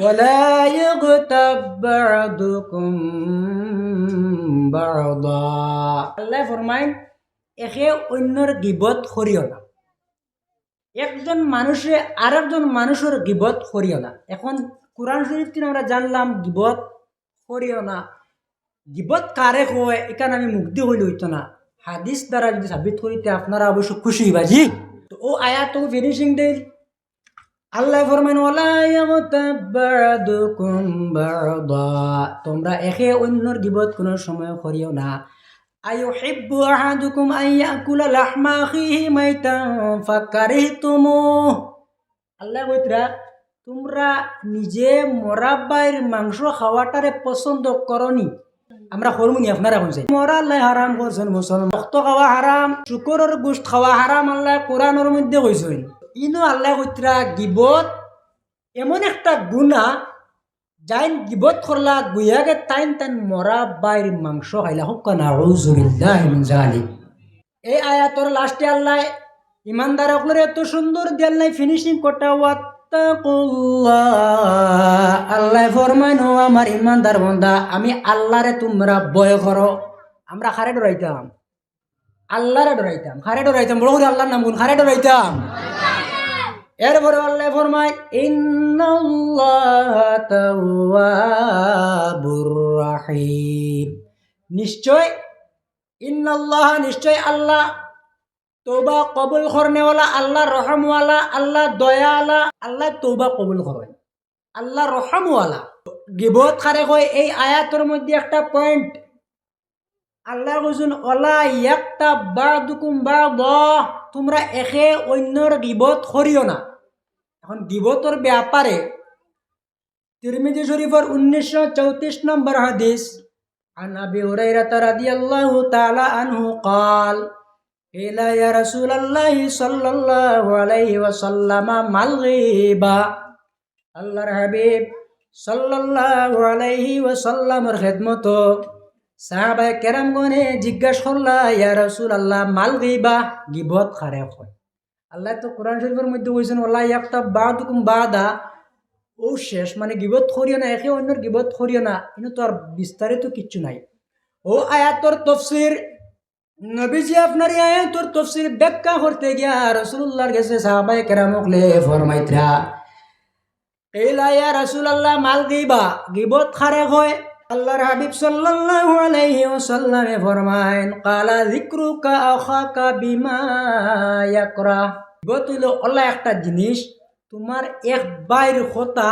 ولا يغتب بعضكم بعضا আল্লাহ ফরমাইন একে অন্যর গিবত করিও না একজন মানুষে আরেকজন মানুষের গিবত করিও না এখন কোরআন শরীফ থেকে আমরা জানলাম গিবত করিও না গিবত কারে কয় এখানে আমি মুগ্ধি হইলে হইতো না হাদিস দ্বারা যদি সাবিত করিতে আপনারা অবশ্য খুশি হইবা জি তো ও আয়াত তো ফিনিশিং দেই আল্লাহ ফরমান তোমরা একে অন্যর গিবত কোনো সময় করিও না। আইউহিব্বু আহাদুকুম আন ইয়াকুলা লাহমা আখিহি মাইতান ফাকারিহতুমুহ আল্লাহ কইতরা, তোমরা নিজে মরা মাংস খাওয়াটারে পছন্দ করনি। আমরা করমুনি আপনারা কোনছে মরা আল্লাহ হারাম করছেন মুসলমান। রক্ত খাওয়া হারাম, শুকরের গোশত খাওয়া হারাম, আল্লাহ কোরআনের মধ্যে কইছেন। ইনো আল্লাহ কইতরা গিবত এমন একটা গুণা যাইন গিবত করলা গুয়াগে তাইন তাইন মরা বাইর মাংস খাইলা। হোক না রৌজুবিল্লাহ মিন জালিক। এই আয়াতর লাস্টে আল্লাহ ইমানদার অকলের এত সুন্দর দেয়াল নাই ফিনিশিং কোটা আল্লাহ ফরমাইন আমার ইমানদার বন্দা, আমি আল্লাহরে তোমরা বয় করো আমরা খারে ডরাইতাম আল্লাহরে ডরাইতাম খারে ডরাইতাম বড় করে আল্লাহর নাম গুণ খারে ডরাইতাম এরপরে আল্লাহ তাওয়াবুর রাহিম। নিশ্চয়, ইন্নাল্লাহ নিশ্চয় আল্লাহ তৌবা কবুল করনেওয়ালা, আল্লাহ রহমওয়ালা, আল্লাহ দয়াওয়ালা আল্লাহ তৌবা কবুল করেন আল্লাহ রহমওয়ালা। গিবত খারে কয়, এই আয়াতের মধ্যে একটা পয়েন্ট আল্লাহ কইছেন, ওলা বা দুকুম বা দ তোমরা একে অন্যর গিবত করিও না। এখন গিবতর ব্যাপারে তিরমিজি শরীফর উনিশশো চৌত্রিশ নম্বর হাদিস عن أبي هريرة رضي الله تعالى عنه قال قيل يا رسول الله صلى الله عليه وسلم ما الغيبة আল্লাহর হাবিব সাল্লাল্লাহু আলাইহি ওয়াসাল্লামের খেদমত সাহাবায়ে কেরামগণে জিজ্ঞাসা করলা ইয়া রাসূলুল্লাহ মাল গিবা গিবত খারে হয় আল্লাহ তো কোরআন শরীফের মধ্যে কইছেন ওয়াল্লাহ ইয়াক্তা বাদুকুম বাদা। ও শেষ মানে গিবত করিও না, একে অন্যর গিবত করিও না, কিন্তু তো আর বিস্তারিত কিচ্ছু নাই। ও আয়াতর তফসির, নবীজি আপনার এই আয়াতর তফসির ব্যাখ্যা করতে গিয়া রসুল্লাহর কাছে সাহাবায়ে কেরামকলে ফরমাইত্রা কেলা ইয়া রাসূলুল্লাহ, মাল গিবা। গিবত খারে হয় আল্লাহর হাবিব সাল্লাল্লাহু আলাইহি ওয়াসাল্লামে ফরমায়েন, কালা যিকরুকা আখাকা বিমা ইয়াকরা। গিবত হইল আল্লাহ একটা জিনিস, তোমার এক বাইর কথা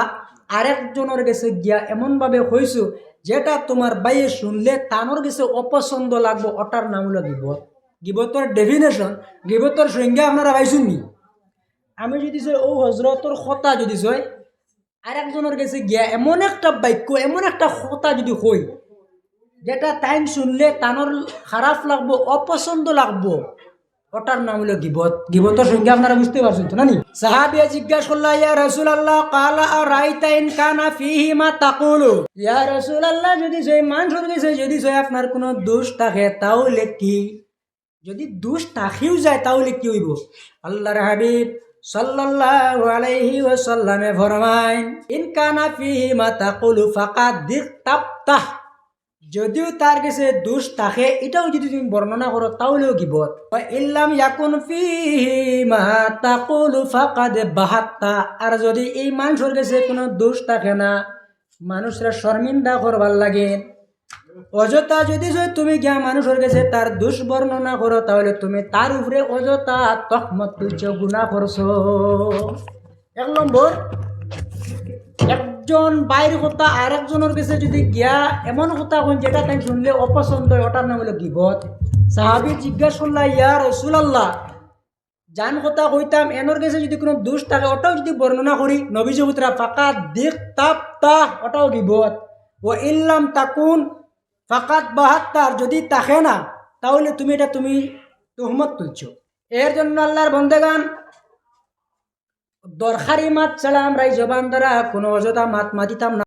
আরেকজনের কাছে গিয়া এমনভাবে হইছো, যেটা তোমার বাইয়ে শুনলে তানোর কাছে অপছন্দ লাগবো, ওটার নাম হলো গিবত। গিবতর ডেফিনেশন গিবতর সংজ্ঞা আপনারা পাইছেন নি? আমি যদি চাই, ও হজরতর কথা যদি চাই আরেকজনের কাছে গিয়া এমন একটা বাক্য, এমন একটা কথা যদি হই যেটা টাইম শুনলে তানোর খারাপ লাগবো, অপছন্দ লাগবো, ওটার নাম হলো গিবত। গিবতের সংখ্যা আপনারা বুঝতে পারছেন তো নানি সাহাবিয়া জিজ্ঞাসা করলা, ইয়া রাসূলুল্লাহ, কালা আর রাইতা ইন কানা ফিহি মা তাকুলু? ইয়া রাসূলুল্লাহ, যদি সেই মানুষের কাছে যদি সেই আপনার কোনো দোষ থাকে, তাহলে কি? যদি দোষ থাকেও যায়, তাহলে কি হইব? আল্লাহর হাবিব যদিও তার কাছে দোষ থাকে, এটাও যদি তুমি বর্ণনা করো তাহলেও গিবত ইল্লাম ইয়াকুন তাকুলু ফাকাদ বাহাত্তা আর যদি এই মানুষের কাছে কোনো দোষ থাকে না, মানুষরা শর্মিন্দা করবার লাগে। অযথা যদি তুমি গিয়া মানুষের কাছে তার দোষ বর্ণনা করো তাহলে তুমি তার উপরে অযথা তহমত তুলছ গুণা করছ এক নম্বর একজন বাইর কথা আর একজনের কাছে যদি গিয়া এমন কথা কন যেটা তাই শুনলে অপছন্দ ওটার নাম হলো গিবত। সাহাবি জিজ্ঞাসা করলা ইয়া রসুলাল্লাহ জান কথা কইতাম এনর কাছে যদি কোনো দোষ থাকে ওটাও যদি বর্ণনা করি নবীজ পুত্রা ফাঁকা দিক তাপ তাহ ওটাও গিবত। ও ইল্লাম তাকুন ফাকাত বাহাত্তার, যদি তাকে না, তাহলে তুমি এটা তুমি তহমত তুলছ। এর জন্য আল্লাহর বন্দেগান, দরকারি মাত আমরা এই জবান দ্বারা কোনো অযথা মাত মাতিতাম না।